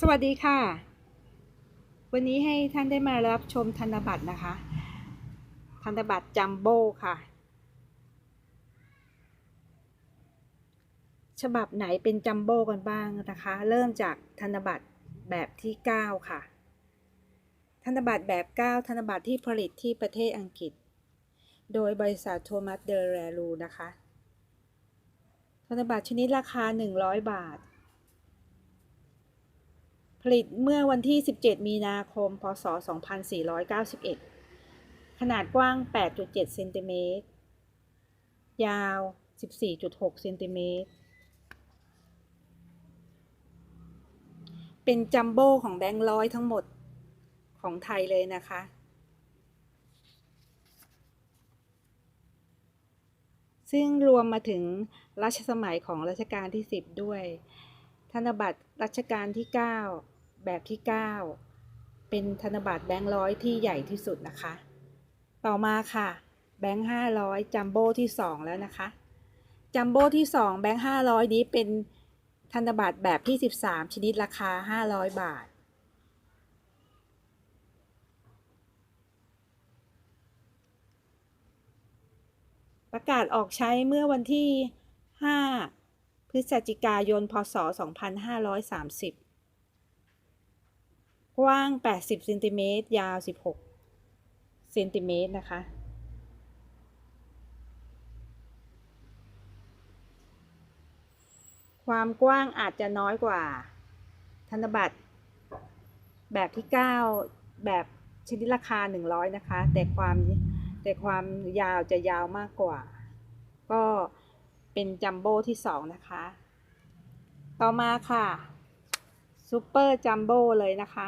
สวัสดีค่ะ วันนี้ให้ท่านได้มารับชมธนบัตรนะคะ ธนบัตรจัมโบ้ค่ะ ฉบับไหนเป็นจัมโบ้กันบ้างนะคะ เริ่มจากธนบัตรแบบที่ 9 ค่ะ ธนบัตรแบบ 9 ธนบัตรที่ผลิตที่ประเทศอังกฤษ โดยบริษัทโทมัสเดอแรลูนะคะ ธนบัตรชนิดราคา 100 บาท ผลิตเมื่อวันที่ 17 มีนาคม พศ 2491 ขนาดกว้าง 8.7 เซนติเมตร ยาว 14.6 เซนติเมตร เป็นจัมโบ้ของแบงค์ร้อยทั้งหมดของไทยเลยนะคะ ซึ่งรวมมาถึงรัชสมัยของรัชกาลที่ 10 ด้วย ธนบัตรรัชกาลที่ 9 แบบที่ 9 เป็นธนบัตรแบงค์ร้อยที่ใหญ่ที่สุดนะคะ ต่อมาค่ะ แบงค์500 จัมโบ้ที่ 2 แล้วนะคะ จัมโบ้ที่ 2 แบงค์500 นี้เป็นธนบัตรแบบที่ 13 ชนิดราคา 500 บาทประกาศออกใช้เมื่อวันที่ 5 พฤศจิกายน พศ 2530 กว้าง 80เซนติเมตรยาว 16เซนติเมตรนะคะ ความกว้างอาจจะน้อยกว่า ธนบัตร แบบที่ 9 แบบชนิดราคา 100 นะคะ แต่ความแต่ความยาวจะยาวมากกว่า ก็เป็นจัมโบ้ที่ 2 นะคะ ต่อมาค่ะซูเปอร์จัมโบ้เลยนะคะ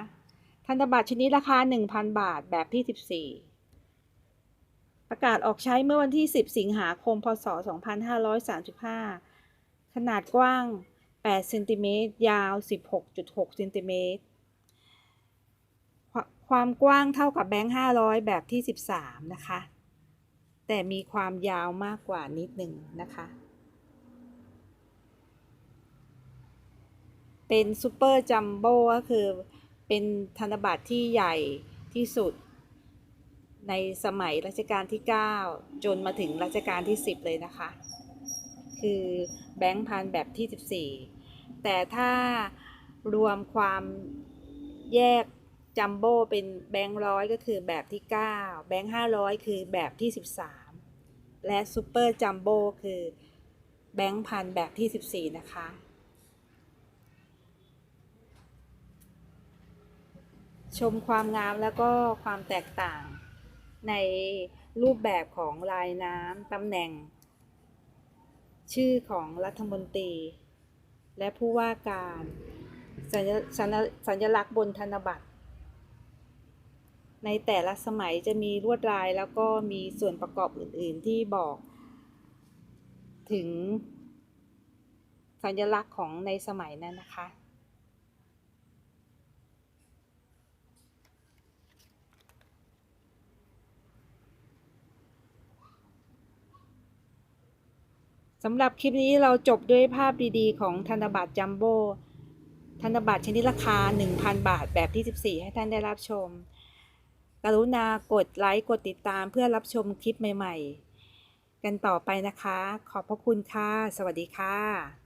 ธนบัตรชนิดราคา 1,000 บาทแบบที่ 14 ประกาศออกใช้เมื่อวันที่ 10 สิงหาคม พศ 2535 ขนาดกว้าง 8 เซนติเมตร ยาว 16.6 เซนติเมตร ความกว้างเท่ากับแบงค์ 500 แบบที่ 13 นะคะ แต่มีความยาวมากกว่านิดหนึ่งนะคะ เป็นซูเปอร์จัมโบ้ก็คือ เป็นธนบัตรที่ใหญ่ที่สุด ในสมัยรัชกาลที่ 9 จนมาถึงรัชกาลที่ 10 เลยนะคะ คือแบงค์พันแบบที่ 14 แต่ถ้ารวมความแยกจัมโบ้เป็นแบงค์ร้อยก็คือแบบที่ 9 แบงค์500 คือแบบที่ 13 และซูเปอร์จัมโบ้คือแบงค์พันแบบที่ 14 นะคะ ชมความงามแล้วก็ความแตกต่าง ในรูปแบบของลายน้ำตำแหน่ง ชื่อของรัฐมนตรี และผู้ว่าการสัญสญสัญลักษณ์บนธนบัตร ในแต่ละสมัยจะมีลวดลายแล้วก็มีส่วนประกอบอื่น ๆ ที่บอก ถึงสัญลักษณ์ของในสมัยนั้นนะคะ สำหรับคลิปนี้เราจบด้วยภาพดีๆ ของธนบัตรจัมโบ้ธนบัตรชนิดราคา 1,000 บาทแบบที่ 14 ให้ท่านได้รับชม กรุณากดไลค์ กดติดตามเพื่อรับชมคลิปใหม่ ๆ กันต่อไปนะคะ ขอบพระคุณค่ะ สวัสดีค่ะ